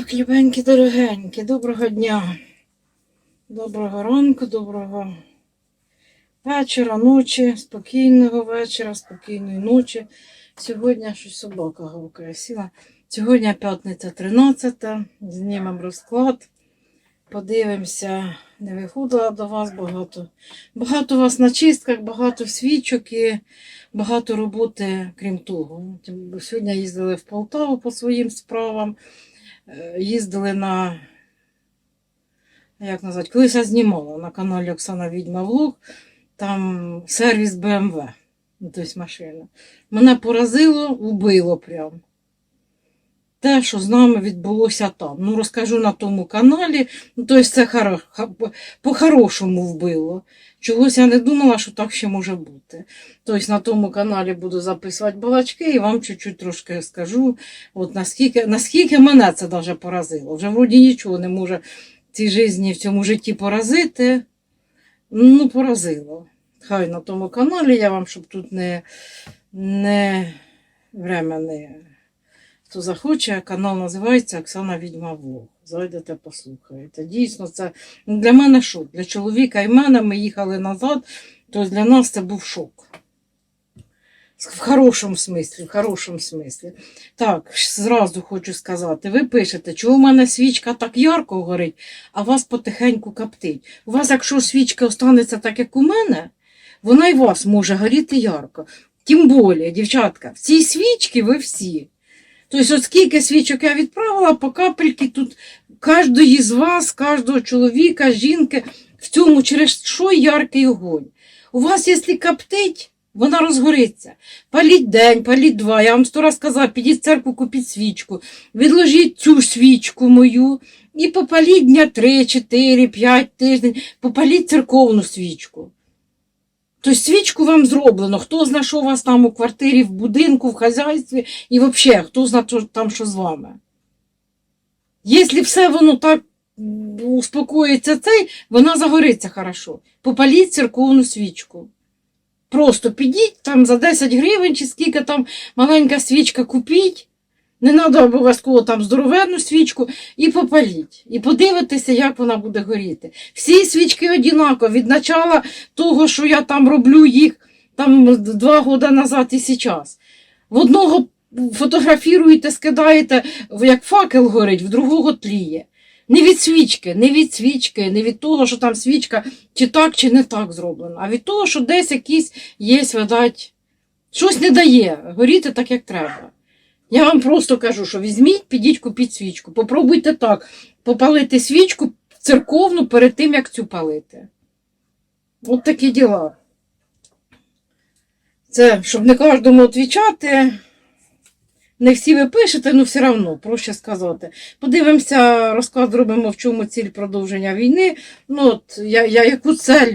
Так, любенькі, дорогенькі, доброго дня. Доброго ранку, доброго вечора, ночі, спокійного вечора, спокійної ночі. Сьогодні щось собака гавкає сіла. Сьогодні п'ятниця 13, знімемо розклад. Подивимося, не виходила до вас багато. Багато вас на чистках, багато свічок і багато роботи, крім того. Сьогодні їздили в Полтаву по своїм справам. Е, їздили на, як назвати, колись я знімала на каналі Оксана Відьма Влог, там сервіс BMW, ну, тобто машина. Мене поразило, вбило прям. Те, що з нами відбулося там. Ну, розкажу на тому каналі, ну, тобто це хоро- по- по-хорошому вбило. Чогось я не думала, що так ще може бути. Тобто на тому каналі буду записувати балачки і вам чуть-чуть трошки скажу, От наскільки, наскільки мене це даже поразило. Вже вроді нічого не може в цій житті, в цьому житті поразити. Ну, поразило. Хай на тому каналі я вам, щоб тут не, не время не. Хто захоче, канал називається Оксана Відьма Влог. Зайдете, послухаєте. Дійсно, це для мене шок. Для чоловіка і мене ми їхали назад, то для нас це був шок. В хорошому смислі, в хорошому смислі. Так, зразу хочу сказати, ви пишете, чого в мене свічка так ярко горить, а вас потихеньку коптить. У вас, якщо свічка останеться так, як у мене, вона і вас може горіти ярко. Тим більше, дівчатка, в цій свічці ви всі. Тобто, от скільки свічок я відправила, по капельки тут кожної з вас, кожного чоловіка, жінки, в цьому через що яркий огонь. У вас, якщо коптить, вона розгориться. Паліть день, паліть два. Я вам сто раз казала, підіть в церкву, купіть свічку, відложіть цю свічку мою і попаліть дня 3, 4, 5 тиждень, попаліть церковну свічку. Тобто свічку вам зроблено, хто зна, що у вас там у квартирі, в будинку, в хазяйстві і взагалі, хто зна там, що з вами. Якщо все воно так успокоїться цей, вона загориться хорошо. Попаліть церковну свічку. Просто підіть там за 10 гривень чи скільки там маленька свічка купіть. Не треба обов'язково там здоровенну свічку і попаліть. І подивитися, як вона буде горіти. Всі свічки однакові, від начала того, що я там роблю їх там два роки назад і зараз. В одного фотографіруєте, скидаєте, як факел горить, в другого тліє. Не від свічки, не від свічки, не від того, що там свічка чи так, чи не так зроблена, а від того, що десь якісь є, видать, щось не дає горіти так, як треба. Я вам просто кажу, що візьміть, підіть, купіть свічку. Попробуйте так, попалити свічку церковну перед тим, як цю палити. От такі діла. Це, щоб не кожному відвічати, не всі ви пишете, ну все одно, проще сказати. Подивимося, розклад зробимо, в чому ціль продовження війни. Ну, от, я, я, яку цель?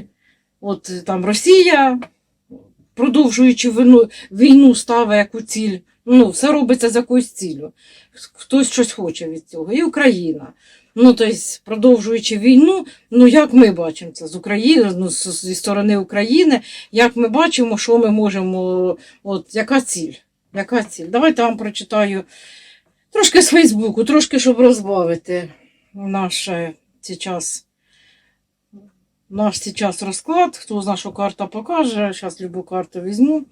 От там Росія, продовжуючи війну, війну ставить яку ціль. Ну, все робиться з якоюсь ціллю. Хтось щось хоче від цього. І Україна. Ну, тобто, продовжуючи війну, ну як ми бачимо це з України, ну, зі сторони України, як ми бачимо, що ми можемо, от яка ціль? Яка ціль? Давайте я вам прочитаю трошки з Фейсбуку, трошки, щоб розбавити наш сейчас, наш сейчас розклад. Хто знає, що карта покаже, зараз любу карту візьму.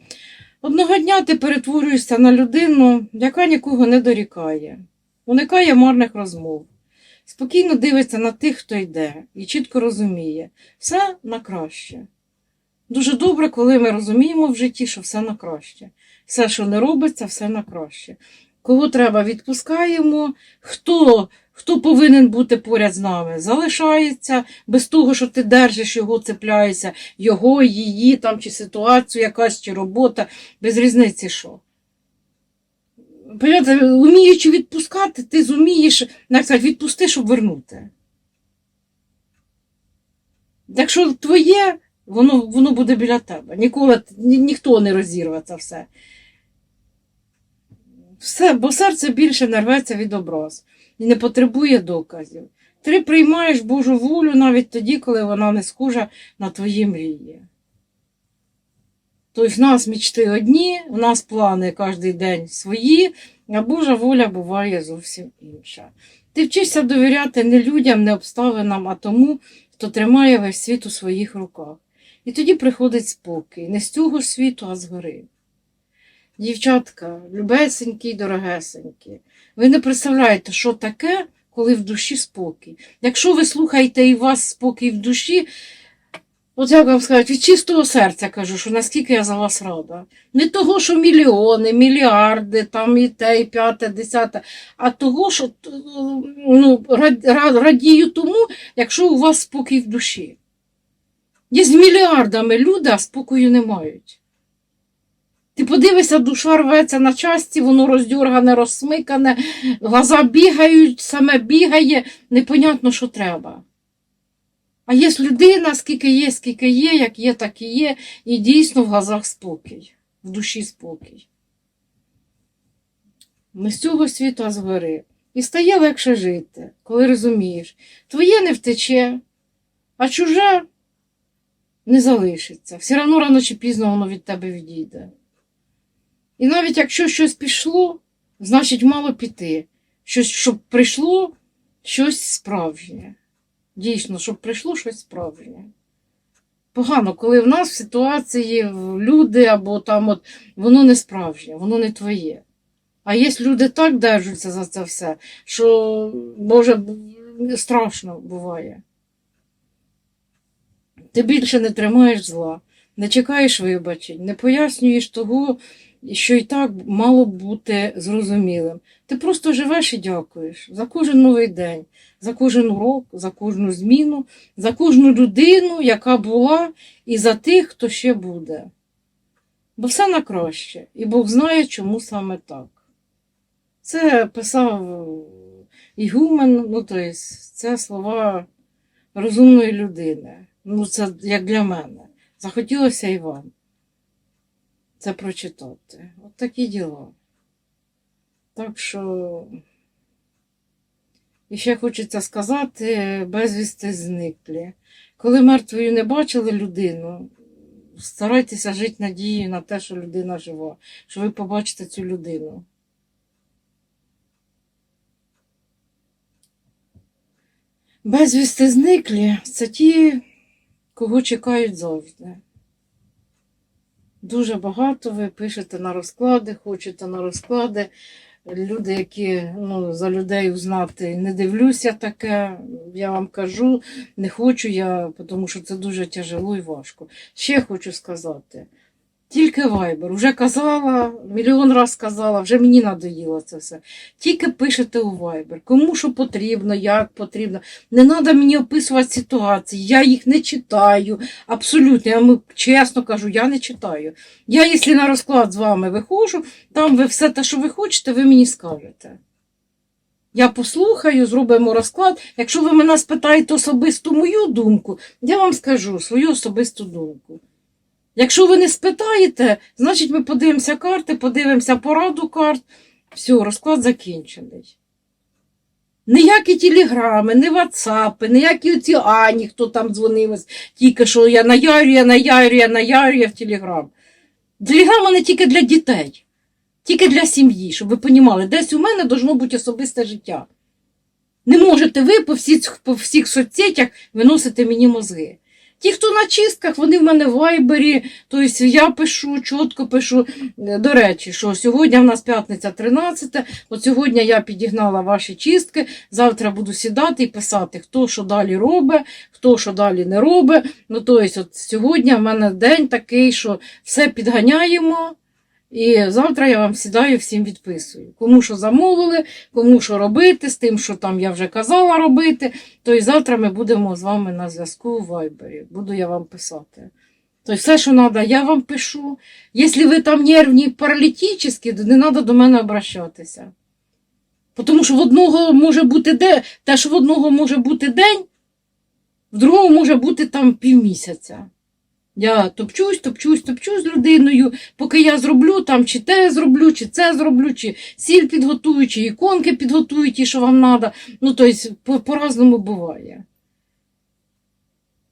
Одного дня ти перетворюєшся на людину, яка нікого не дорікає, уникає марних розмов, спокійно дивиться на тих, хто йде, і чітко розуміє, все на краще. Дуже добре, коли ми розуміємо в житті, що все на краще. Все, що не робиться, все на краще. Кого треба, відпускаємо, хто, хто повинен бути поряд з нами, залишається без того, що ти держиш його, цепляєшся, його, її там, чи ситуацію якась, чи робота, без різниці що. Понимаєте, Уміючи відпускати, ти зумієш, як сказати, відпусти, щоб вернути. Якщо твоє, воно, воно буде біля тебе. Ніколи ні, ніхто не розірве це все. Все, бо серце більше не рветься від образ і не потребує доказів. Ти приймаєш Божу волю навіть тоді, коли вона не схожа на твої мрії. Тобто в нас мічти одні, у нас плани кожен день свої, а Божа воля буває зовсім інша. Ти вчишся довіряти не людям, не обставинам, а тому, хто тримає весь світ у своїх руках. І тоді приходить спокій, не з цього світу, а згори. Дівчатка, любесенькі дорогесенькі, ви не представляєте, що таке, коли в душі спокій. Якщо ви слухаєте і у вас спокій в душі, от як вам сказати, від чистого серця кажу, що наскільки я за вас рада. Не того, що мільйони, мільярди, там і те, і п'яте, десяте, а того, що ну, рад- рад- радію тому, якщо у вас спокій в душі. Є з мільярдами люди, а спокою не мають. Ти подивишся, душа рветься на часті, воно роздьоргане, розсмикане, глаза бігають, саме бігає, непонятно, що треба. А є людина, скільки є, скільки є, як є, так і є, і дійсно в глазах спокій, в душі спокій. Ми з цього світу а згори. І стає легше жити, коли розумієш, твоє не втече, а чуже не залишиться. Все одно рано чи пізно воно від тебе відійде. І навіть якщо щось пішло, значить мало піти. Щось, щоб прийшло щось справжнє. Дійсно, щоб прийшло щось справжнє. Погано, коли в нас в ситуації люди або там от воно не справжнє, воно не твоє. А є люди так держаться за це все, що, Боже, страшно буває. Ти більше не тримаєш зла, не чекаєш вибачень, не пояснюєш того, що і так мало бути зрозумілим. Ти просто живеш і дякуєш за кожен новий день, за кожен урок, за кожну зміну, за кожну людину, яка була, і за тих, хто ще буде. Бо все на краще, і Бог знає, чому саме так. Це писав Ігумен, ну, тобто, це слова розумної людини. Ну, це як для мене. Захотілося і вам це прочитати. От такі діла. Так що, і ще хочеться сказати, безвісти зниклі. Коли мертвою не бачили людину, старайтеся жити надією на те, що людина жива, що ви побачите цю людину. Безвісти зниклі це ті, кого чекають завжди. Дуже багато ви пишете на розклади, хочете на розклади. Люди, які ну, за людей узнати, не дивлюся таке, я вам кажу, не хочу я, тому що це дуже тяжело і важко. Ще хочу сказати. Тільки Viber. Уже казала, мільйон раз казала, вже мені надоїло це все. Тільки пишете у Viber. Кому що потрібно, як потрібно. Не треба мені описувати ситуації. Я їх не читаю. Абсолютно, я вам чесно кажу, я не читаю. Я, якщо на розклад з вами виходжу, там ви все те, що ви хочете, ви мені скажете. Я послухаю, зробимо розклад. Якщо ви мене спитаєте особисту мою думку, я вам скажу свою особисту думку. Якщо ви не спитаєте, значить ми подивимося карти, подивимося пораду карт. Все, розклад закінчений. Ніякі телеграми, ні ватсапи, ніякі оці Ані, хто там дзвонив, тільки що я наярю, я наярю, я наярю, я в телеграм. Телеграм не тільки для дітей, тільки для сім'ї, щоб ви розуміли, десь у мене должно бути особисте життя. Не можете ви по всіх, по всіх соцсетях виносити мені мозги. Ті, хто на чистках, вони в мене в вайбері, тобто я пишу, чітко пишу. Е, До речі, що сьогодні в нас п'ятниця 13, от сьогодні я підігнала ваші чистки, завтра буду сідати і писати, хто що далі робить, хто що далі не робить. Ну, тобто, от сьогодні в мене день такий, що все підганяємо. І завтра я вам сідаю, всім відписую. Кому що замовили, кому що робити, з тим, що там я вже казала робити, то і завтра ми будемо з вами на зв'язку у Вайбері. Буду я вам писати. Тобто все, що треба, я вам пишу. Якщо ви там нервні паралітичні, то не треба до мене обращатися. Тому що в одного може бути де, те, що в одного може бути день, в другого може бути там півмісяця. Я топчусь, топчусь, топчусь з людиною, поки я зроблю там, чи те зроблю, чи це зроблю, чи сіль підготую, чи іконки підготую, ті, що вам треба. Ну, тобто, по- по-разному буває.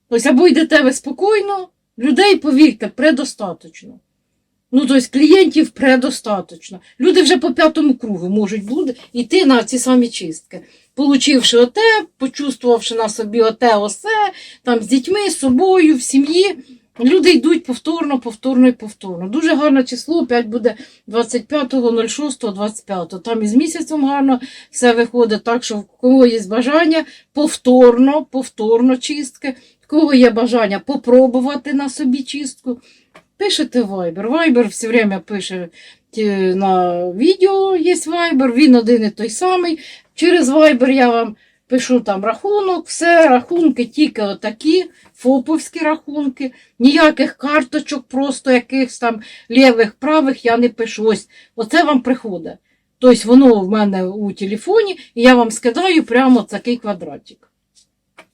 Тобто, або йдете ви спокійно, людей, повірте, предостаточно. Ну, тобто клієнтів предостаточно. Люди вже по п'ятому кругу можуть бути йти на ці самі чистки. Получивши оте, почувствувавши на собі оте, осе, там з дітьми, з собою, в сім'ї, люди йдуть повторно, повторно і повторно. Дуже гарне число, опять буде 25.06.25. Там із місяцем гарно все виходить так, що в кого є бажання повторно, повторно чистки, в кого є бажання попробувати на собі чистку. Пишете Viber. Viber все время пише на відео є Viber, він один і той самий. Через Viber я вам пишу там рахунок, все, рахунки тільки отакі, фоповські рахунки, ніяких карточок, просто якихось там лівих, правих я не пишу. Ось, оце вам приходить. Тобто воно в мене у телефоні, і я вам скидаю прямо такий квадратик.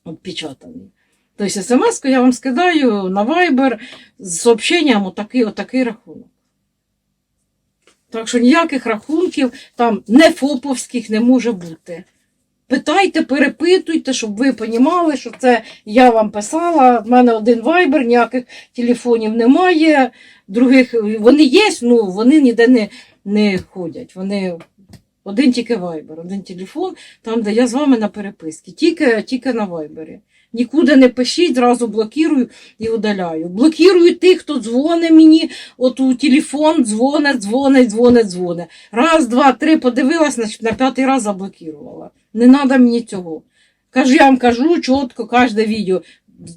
От печатаний. Тобто смс-ку я вам скидаю на Viber з сообщенням отакий, отакий рахунок. Так що ніяких рахунків там не фоповських не може бути. Питайте, перепитуйте, щоб ви розуміли, що це я вам писала. В мене один вайбер, ніяких телефонів немає. Других вони є, ну вони ніде не, не ходять. Вони один тільки вайбер, один телефон, там, де я з вами на переписці. Тільки, тільки на вайбері. Нікуди не пишіть, зразу блокірую і удаляю. Блокірую тих, хто дзвонить мені, от у телефон дзвонить, дзвонить, дзвонить, дзвонить. Раз, два, три, подивилась, значить, на п'ятий раз заблокірувала. Не треба мені цього. Кажу, я вам кажу чітко кожне відео.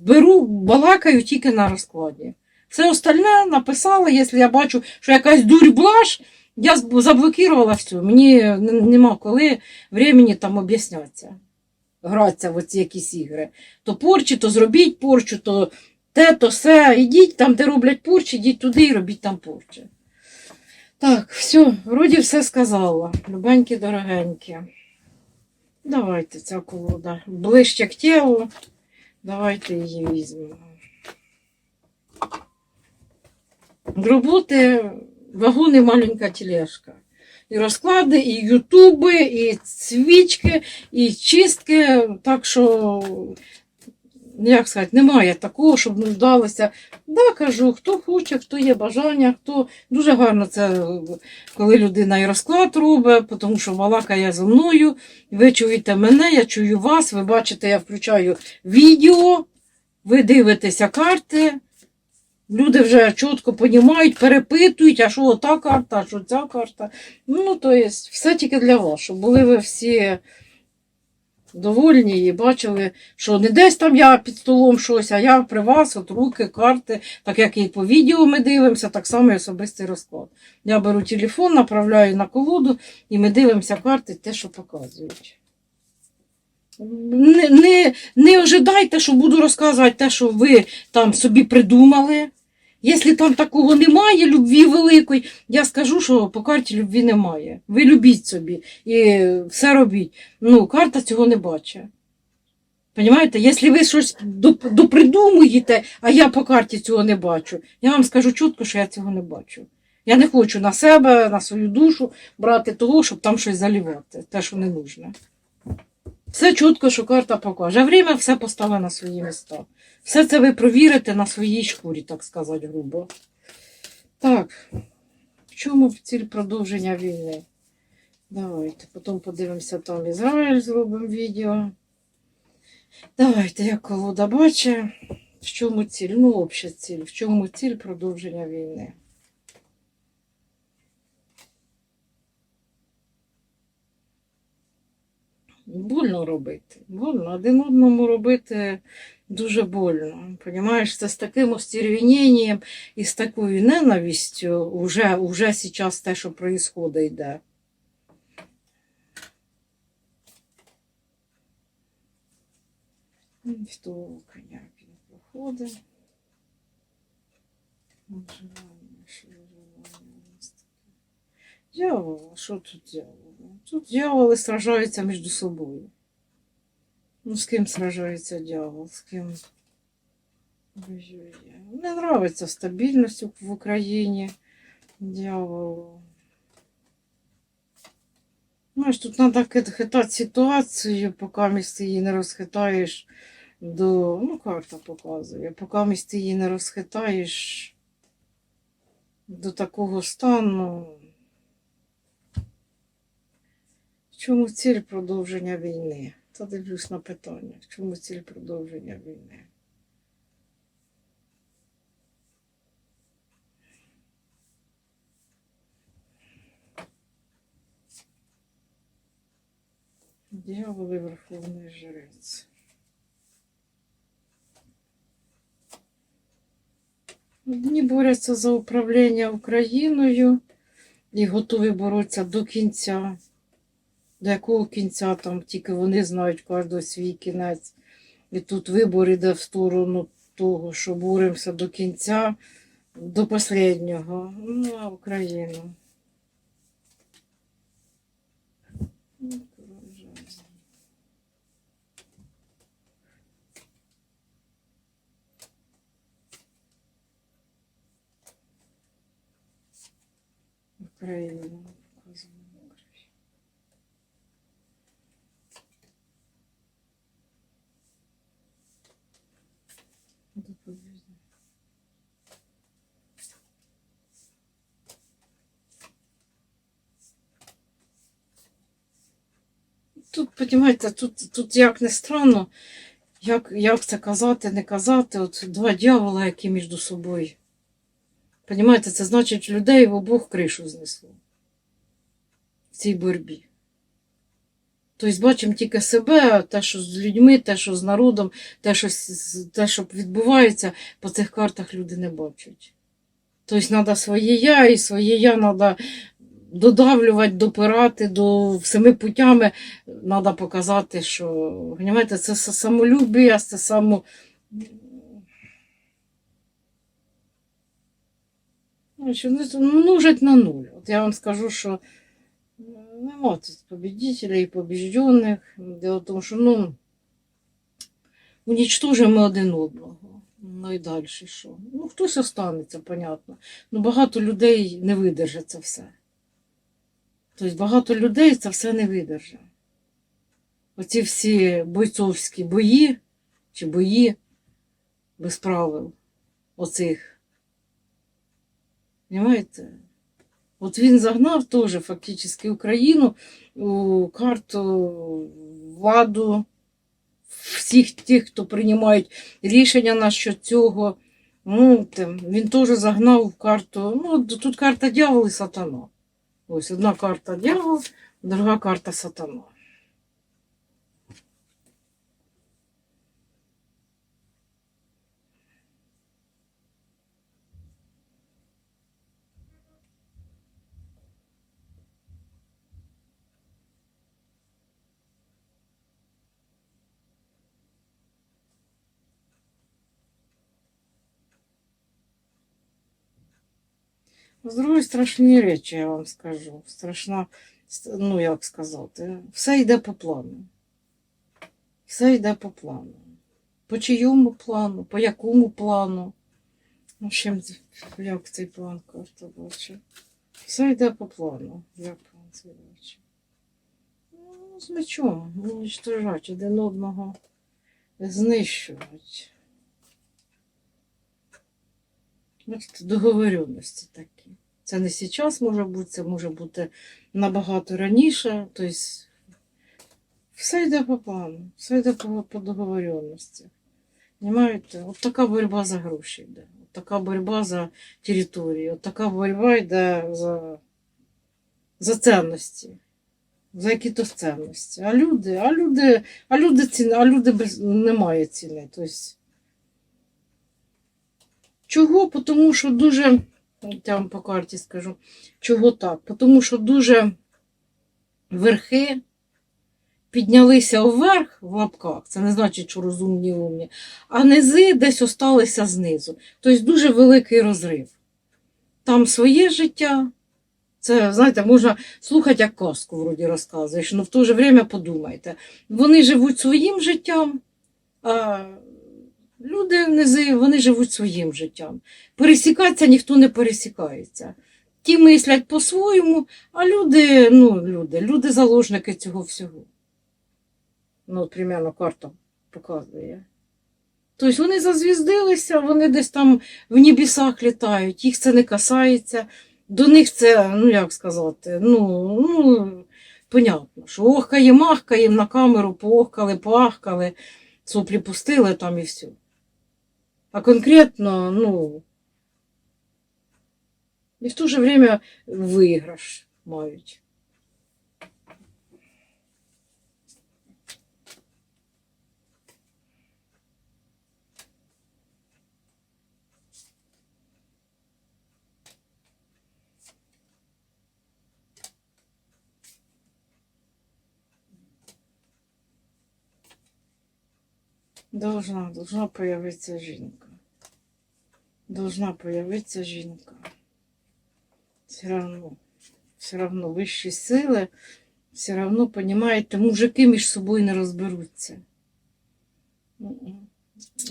Беру, балакаю тільки на розкладі. Все остальне написала, якщо я бачу, що якась дурь блаш, я заблокувала все. Мені нема коли времени там об'яснятися. Гратися в оці якісь ігри. То порчі, то зробіть порчу, то те, то все. Ідіть там, де роблять порчі, ідіть туди і робіть там порчі. Так, все, вроді все сказала. Любенькі, дорогенькі. Давайте ця колода. Ближче к тілу. Давайте її візьмемо. Роботи вагони маленька тележка. І розклади, і ютуби, і свічки, і чистки. Так що, як сказати, немає такого, щоб нуждалися. Да, кажу, хто хоче, хто є бажання, хто дуже гарно це, коли людина і розклад робить, тому що балакає зі мною. Ви чуєте мене, я чую вас. Ви бачите, я включаю відео, ви дивитеся карти. Люди вже чітко розуміють, перепитують, а що ота карта, а що ця карта. Ну, то є, все тільки для вас, щоб були ви всі довольні і бачили, що не десь там я під столом щось, а я при вас, от руки, карти, так як і по відео ми дивимося, так само і особистий розклад. Я беру телефон, направляю на колоду і ми дивимося карти, те, що показують. Не, не, не ожидайте, що буду розказувати те, що ви там собі придумали. Якщо там такого немає, любві великої, я скажу, що по карті любві немає. Ви любіть собі і все робіть. Ну, карта цього не бачить. Понімаєте, якщо ви щось допридумуєте, а я по карті цього не бачу, я вам скажу чітко, що я цього не бачу. Я не хочу на себе, на свою душу брати того, щоб там щось залівати, те, що не нужне. Все чітко, що карта покаже. А время все поставить на свої міста. Все це ви провірите на своїй шкурі, так сказати, грубо. Так, в чому ціль продовження війни? Давайте, потім подивимося там Ізраїль, зробимо відео. Давайте, як колода бачить, в чому ціль? Ну, обща ціль. В чому ціль продовження війни? Больно робити. Больно. Один одному робити дуже больно. Понимаєш, це з таким остервіненням і з такою ненавистю уже, уже зараз те, що відбувається, йде. Військового коня він проходить. Дьявол, що тут дьявол? Тут дьяволи сражаються між собою. Ну, з ким сражається дьявол, з ким. Не нравиться стабільність в Україні дьяволу. Знаєш, тут треба хитати ситуацію, поки місць її не розхитаєш до. Ну, карта показує. Поки місць її не розхитаєш, до такого стану. В чому ціль продовження війни? Та дивлюсь на питання. Чому ціль продовження війни? Дьявол і Верховний Жрець. Одні борються за управління Україною і готові боротися до кінця. До якого кінця там тільки вони знають кожного свій кінець. І тут вибор іде в сторону того, що боремося до кінця, до останнього. Ну, а Україну. Ну, король жезлів. Україну. показуємо Україну. Доповідь. Тут, розумієте, тут, тут як не странно, як, як це казати, не казати, от два дьявола, які між собою. Понімаєте, це значить людей в обох кришу знесло в цій боротьбі. Тобто бачимо тільки себе, те, що з людьми, те, що з народом, те, що, те, що відбувається, по цих картах люди не бачать. Тобто треба своє я, і своє я треба додавлювати, допирати до всіми путями. Треба показати, що розумієте, це самолюбія, це само. Ну, ну, множить на нуль. От я вам скажу, що е, нема тут победителей і побіждених. Дело в тому, що ну, унічтожимо один одного. Ну і далі що? Ну, хтось останеться, понятно. Ну, багато людей не видержить це все. Тобто багато людей це все не видержить. Оці всі бойцовські бої чи бої без правил оцих. Понимаєте? От він загнав теж фактично Україну у карту владу всіх тих, хто приймають рішення насчет цього. Ну, там, він теж загнав в карту. Ну, тут карта дьявол і сатана. Ось одна карта дьявол, друга карта сатана. З другої страшні речі, я вам скажу. Страшна, ну як сказати, все йде по плану. Все йде по плану. По чийому плану, по якому плану. В общем, як цей план карта бачить. Все йде по плану. Як план цей бачить. Ну, з мечом, уничтожати один одного, знищувати. Бачите, договоренності такі. Це не зараз може бути, це може бути набагато раніше. Тобто все йде по плану, все йде по, по договоренності. Понимаєте? От така боротьба за гроші йде. От така боротьба за територію, от така боротьба йде за, за цінності. За які-то цінності. А люди, а люди, а люди ціни, а люди без немає ціни. Тобто, Чого? Тому що дуже, я вам по карті скажу, чого так? Тому що дуже верхи піднялися вверх в лапках, це не значить, що розумні умні, а низи десь осталися знизу. Тобто дуже великий розрив. Там своє життя. Це, знаєте, можна слухати, як казку вроді розказуєш, але в то же время подумайте. Вони живуть своїм життям, а люди низи, вони живуть своїм життям. Пересікатися ніхто не пересікається. Ті мислять по-своєму, а люди, ну, люди, люди заложники цього всього. Ну, от, примерно, карта показує. Тобто вони зазвіздилися, вони десь там в небесах літають, їх це не касається. До них це, ну як сказати, ну, ну понятно, що охкає, махкає, на камеру поохкали, поахкали, соплі пустили там і все. А конкретно, ну, і в то же время виграш мають. Должна, должна появиться жінка. Должна появиться жінка. Все равно, все равно вищі сили, все равно, понимаєте, мужики між собою не розберуться.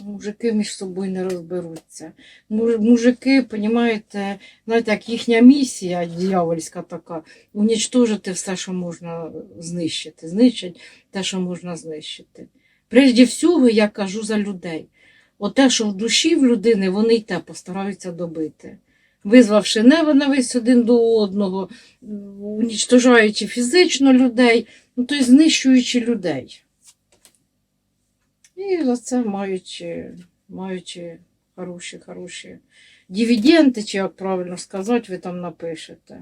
Мужики між собою не розберуться. Мужики, понімаєте, знаєте, як їхня місія дьявольська така, унічтожити все, що можна знищити, знищити те, що можна знищити. Прежде всього, я кажу за людей. Оте, що в душі в людини, вони й те постараються добити. Визвавши ненависть один до одного, унічтожаючи фізично людей, ну, тобто знищуючи людей. І за це маючи, маючи хороші, хороші дивіденди, чи як правильно сказати, ви там напишете.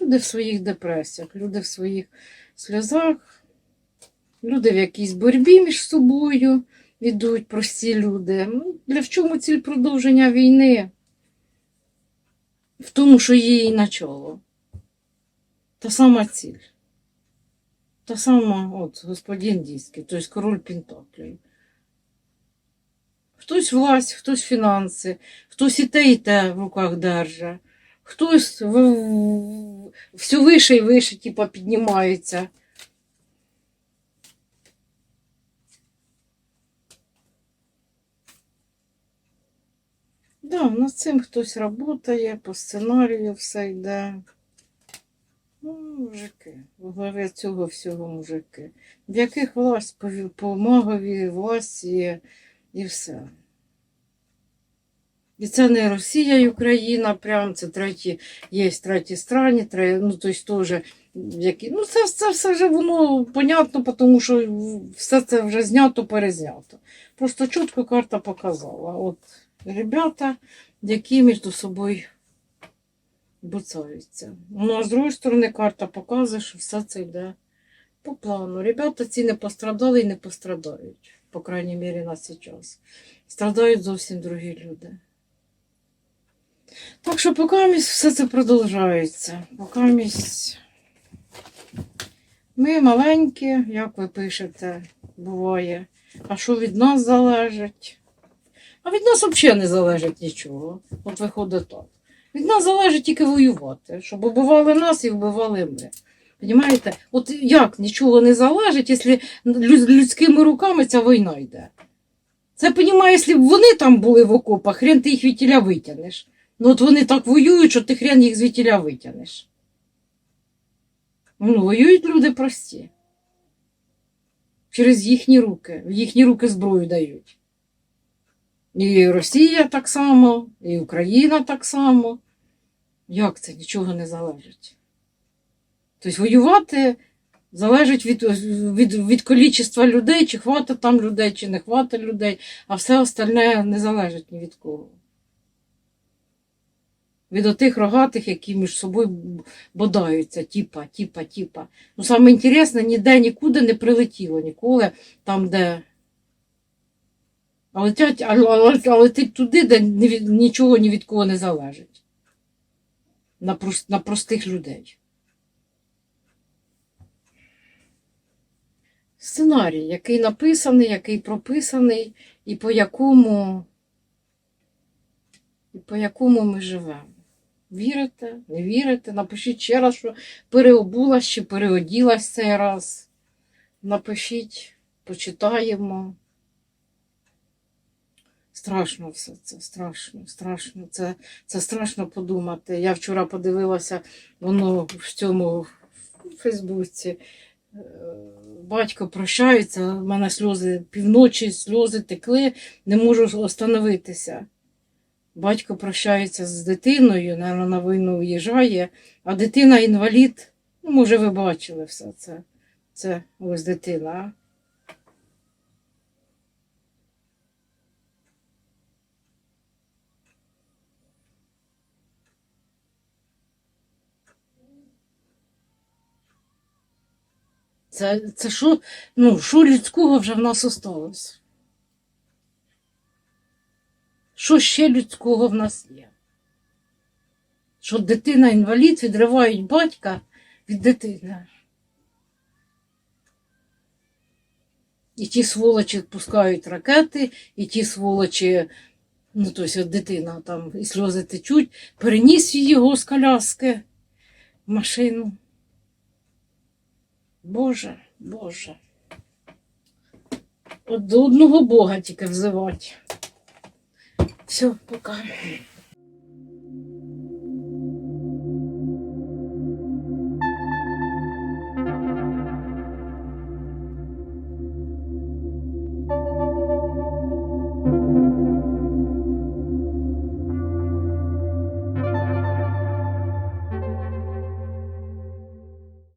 Люди в своїх депресіях, люди в своїх сльозах, люди в якійсь боротьбі між собою ідуть прості люди. Ну, Для в чому ціль продовження війни? В тому, що її начало. Та сама ціль. Та сама, от, господин Дійський, тобто король Пентаклів. Хтось власть, хтось фінанси, хтось і те, і те в руках держа, хтось все вище і вище, типа, піднімається. Да, над цим хтось працює, по сценарію все йде. Ну, мужики, в главі цього всього мужики. В яких власть по, по власть є і все. І це не Росія і Україна, прям це треті, є треті страні, тре, ну тобто теж які. Ну, це, це все вже воно понятно, тому що все це вже знято, перезнято. Просто чітко карта показала. От ребята, які між собою буцаються. Ну, а з другої сторони, карта показує, що все це йде по плану. Ребята ці не пострадали і не пострадають, по крайній мірі на час. Страдають зовсім другі люди. Так що поки місь все це продовжується. Поки ми маленькі, як ви пишете, буває. А що від нас залежить? А від нас взагалі не залежить нічого. От виходить так. Від нас залежить тільки воювати, щоб убивали нас і вбивали ми. Понімаєте? От як нічого не залежить, якщо лю- людськими руками ця війна йде. Це понімає, якщо б вони там були в окопах, хрен ти їх від витягнеш. Ну от вони так воюють, що ти хрен їх звідтіля витягнеш. Ну, воюють люди прості. Через їхні руки. В їхні руки зброю дають. І Росія так само, і Україна так само. Як це нічого не залежить? Тобто воювати залежить від, від, від количества людей, чи хватить там людей, чи не хватить людей, а все остальне не залежить ні від кого. Від отих рогатих, які між собою бодаються, тіпа, тіпа, тіпа. Ну, саме інтересне, ніде нікуди не прилетіло, ніколи там, де. А летять, а, а, а летить туди, де ні нічого ні від кого не залежить. На, прос- на простих людей. Сценарій, який написаний, який прописаний, і по якому, і по якому ми живемо. Вірите, не вірите? Напишіть ще раз, що переобулась чи переоділась цей раз. Напишіть, почитаємо. Страшно все це, страшно, страшно. Це, це страшно подумати. Я вчора подивилася, воно в цьому в Фейсбуці. Е, Батько прощається, в мене сльози півночі, сльози текли, не можу остановитися. Батько прощається з дитиною, наверно, на війну виїжджає, а дитина інвалід. Ну, може, ви бачили все це. Це ось дитина. Це, це що, ну, що людського вже в нас осталось? Що ще людського в нас є? Що дитина інвалід відривають батька від дитини. І ті сволочі пускають ракети, і ті сволочі, ну тобто дитина там і сльози течуть, переніс його з коляски в машину. Боже, Боже. От до одного Бога тільки взивати. Все, пока.